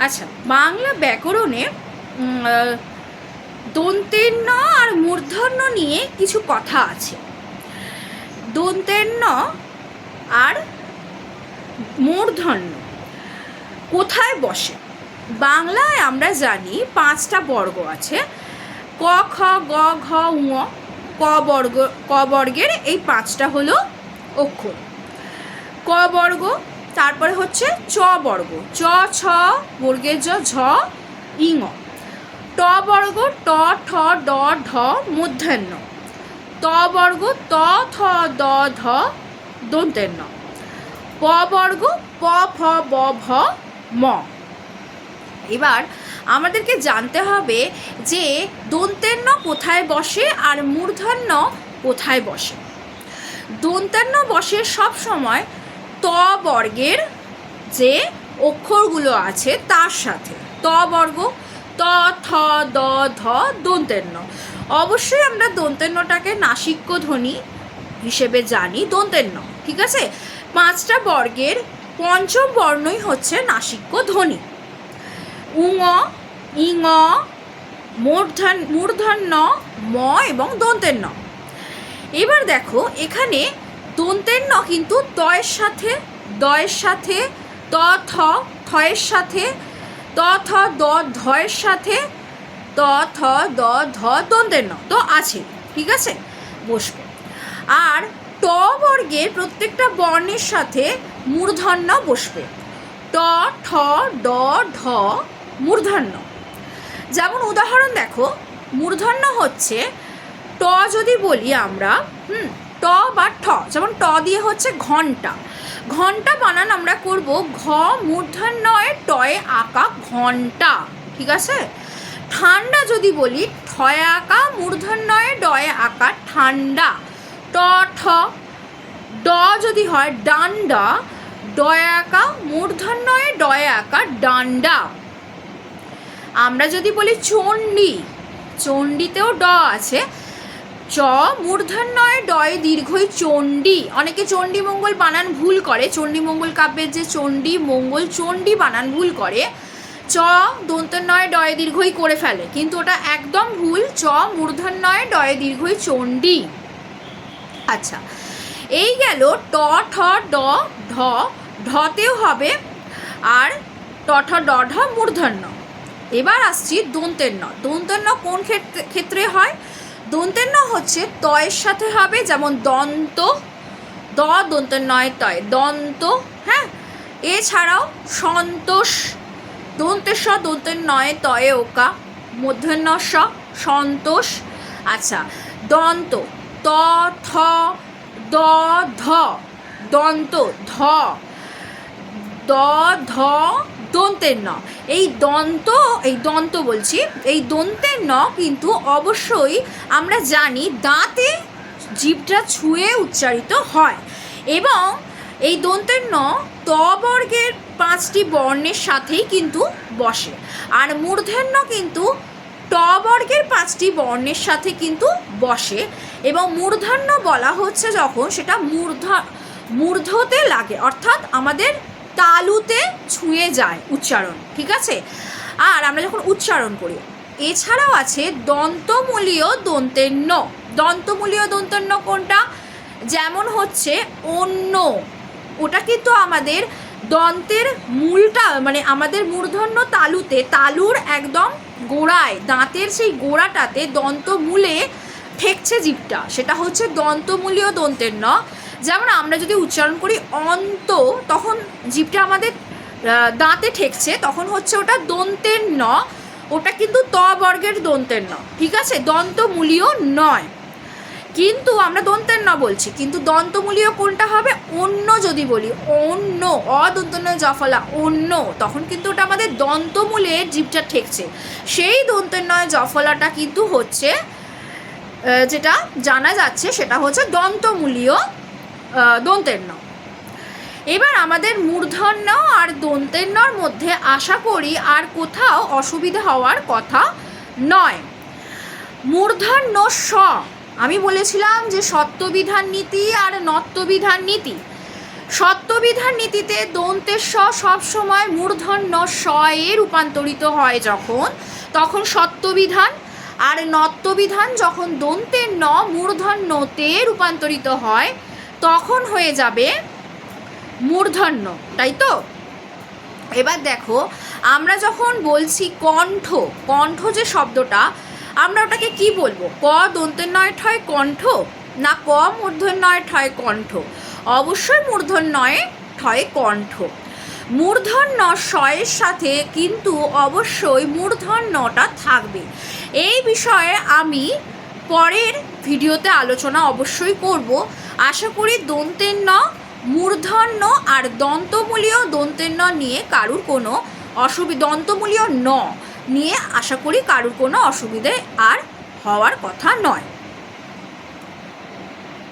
আচ্ছা বাংলা ব্যাকরণে উম, আহ, দন্তের ন আর মূর্ধন্য নিয়ে কিছু কথা আছে। দন্তের ন আর মূর্ধন্য কোথায় বসে? বাংলায় আমরা জানি পাঁচটা বর্গ আছে। ক খ গ ঘ ঙ ক বর্গ ক বর্গের এই পাঁচটা হলো অক্ষর। ক বর্গ তারপরে হচ্ছে চ বর্গ। চ, ছ, বর্গের জ, ঝ, ইঙ। ট বর্গ, ট, ঠ, ড, ঢ, মধ্যাহ্ন। ত বর্গ, ত, থ, দ, ধ দন্তেন্ন প বর্গ, প, ফ, ব, ভ, ম। এবার আমাদেরকে জানতে হবে যে দন্তেন্ন কোথায় বসে আর মূর্ধন্য কোথায় বসে। দন্তান্ন বসে সব সময় ত বর্গের যে অক্ষরগুলো আছে তার সাথে। ত বর্গ, ত, থ, দ, ধ দন্তেন্ন অবশ্যই আমরা দন্তেন্নটাকে নাসিক্য ধ্বনি হিসেবে জানি দন্তেন্ন ঠিক আছে? পাঁচটা বর্গের পঞ্চম বর্ণই হচ্ছে নাসিক্য ধ্বনি। উঙ ইঙ মূর্ধন, মূর্ধন্য, ম এবং দন্তের এবার দেখো, এখানে দন্তের ন কিন্তু তয়ের সাথে, দয়ের সাথে, ত, থ, থয়ের সাথে, ত, থ, দ, ধয়ের সাথে, ত, থ, দ, ধ, দন্তের ন। তো আছে, ঠিক আছে? বসবে। আর ট বর্গের প্রত্যেকটা বর্ণের সাথে মূর্ধন্য বসবে। ট, ঠ, ড, ঢ, মূর্ধন্য। যেমন উদাহরণ দেখো, মূর্ধন্য হচ্ছে, ট যদি বলি আমরা, হুম ট বা ঠ, যেমন ট দিয়ে হচ্ছে ঘণ্টা। ঘণ্টা বানান আমরা করব ঘ মূর্ধন্যয়ে টয়ে আঁকা ঘণ্টা, ঠিক আছে? ঠান্ডা যদি বলি ঠয়ে আঁকা মূর্ধন্যয়ে ডয়ে আঁকা ঠান্ডা। ট, ঠ, ড যদি হয় ডান্ডা, ডয়ে আঁকা মূর্ধন্যয়ে ডয়ে আঁকা ডান্ডা। আমরা যদি বলি চণ্ডী, চণ্ডীতেও ড আছে চ মূর্ধন্যয় ডয় দীর্ঘই চণ্ডী। অনেকে চণ্ডী মঙ্গল বানান ভুল করে। চণ্ডী মঙ্গল কাব্যের যে চণ্ডী মঙ্গল, চণ্ডী বানান ভুল করে। চ দন্তন্নয় ডয় দীর্ঘই করে ফেলে। কিন্তু ওটা একদম ভুল। চ মূর্ধন্যয় ডয় দীর্ঘই চণ্ডী। আচ্ছা এই গেল ট, ঠ, ড, ঢ। ঢতেও হবে আর ট, ঠ, ড, ঢ, মূর্ধন্য। এবার আসছি দন্তের ন। দন্তের ন কোন ক্ষেত্রে ক্ষেত্রে হয়? দন্তের ন হচ্ছে তয়ের সাথে হবে, যেমন দন্ত, দ দন্তের নয় তয়, দন্ত হ্যাঁ? এছাড়াও সন্তোষ দন্তের স দন্তের নয় তয়ে ওকা মধ্যাহ্ন স সন্তোষ আচ্ছা দন্ত, ত, থ, দ, ধ, দন্ত, ধ, দ, ধ দন্তের ন এই দন্ত এই দন্ত বলছি, এই দন্তের ন কিন্তু অবশ্যই আমরা জানি দাঁতে জীবটা ছুঁয়ে উচ্চারিত হয়। এবং এই দন্তের ন ত বর্গের পাঁচটি বর্ণের সাথেই কিন্তু বসে। আর মূর্ধন্য কিন্তু ট বর্গের পাঁচটি বর্ণের সাথে কিন্তু বসে। এবং মূর্ধন্য বলা হচ্ছে যখন সেটা মূর্ধ, মূর্ধতে লাগে। অর্থাৎ আমাদের তালুতে ছুঁয়ে যায় উচ্চারণ, ঠিক আছে? আর আমরা যখন উচ্চারণ করি, এছাড়াও আছে দন্তমূলীয় দন্তের ন দন্তমূলীয় দন্তের ন কোনটা? যেমন হচ্ছে অন্য। ওটা কিন্তু আমাদের দন্তের মূলটা মানে আমাদের মূর্ধন্য তালুতে, তালুর একদম গোড়ায়, দাঁতের সেই গোড়াটাতে দন্তমূলে ঠেকছে জীবটা। সেটা হচ্ছে দন্তমূলীয় দন্তের ন যেমন আমরা যদি উচ্চারণ করি অন্ত, তখন জীবটা আমাদের দাঁতে ঠেকছে, তখন হচ্ছে ওটা দন্তের ন, ওটা কিন্তু ত বর্গের দন্তের ন, ঠিক আছে? দন্তমূলীয় নয়। কিন্তু আমরা দন্তের ন বলছি, কিন্তু দন্তমূলীয় কোনটা হবে? অন্য যদি বলি, অন্য, অদন্তন্য জফলা, অন্য, তখন কিন্তু ওটা আমাদের দন্তমূলের জীবটা ঠেকছে। সেই দন্তের নয় জফলাটা কিন্তু হচ্ছে যেটা জানা যাচ্ছে সেটা হচ্ছে দন্তমূলীয় দন্তের ন এবার আমাদের মূর্ধন্য আর দন্তের নর মধ্যে আশা করি আর কোথাও অসুবিধা হওয়ার কথা নয়। মূর্ধন্য স আমি বলেছিলাম যে সত্যবিধান নীতি আর নত্যবিধান নীতি। সত্যবিধান নীতিতে দন্তের স সবসময় মূর্ধন্য স এ রূপান্তরিত হয় যখন, তখন সত্যবিধান আর নত্যবিধান যখন দন্তের ন মূর্ধন্যতে রূপান্তরিত হয় তখন হয়ে যাবে মূর্ধন্য, তাই তো? এবার দেখো, আমরা যখন বলছি কণ্ঠ কণ্ঠ যে শব্দটা, আমরা ওটাকে কি বলব? ক দন্তের ঠয় কণ্ঠ, না ক মূর্ধন্যয় ঠয় কণ্ঠ? অবশ্যই মূর্ধন্যয়ে ঠয় কণ্ঠ। মূর্ধন্য শয়ের সাথে কিন্তু অবশ্যই মূর্ধন্যটা থাকবে। এই বিষয়ে আমি পরের ভিডিওতে আলোচনা অবশ্যই করব। আশা করি দন্তের ন মূর্ধন্য আর দন্তমূলীয় দন্তের ন নিয়ে কারুর কোনো অসুবিধা দন্তমূলীয় ন নিয়ে আশা করি কারুর কোনো অসুবিধে আর হওয়ার কথা নয়।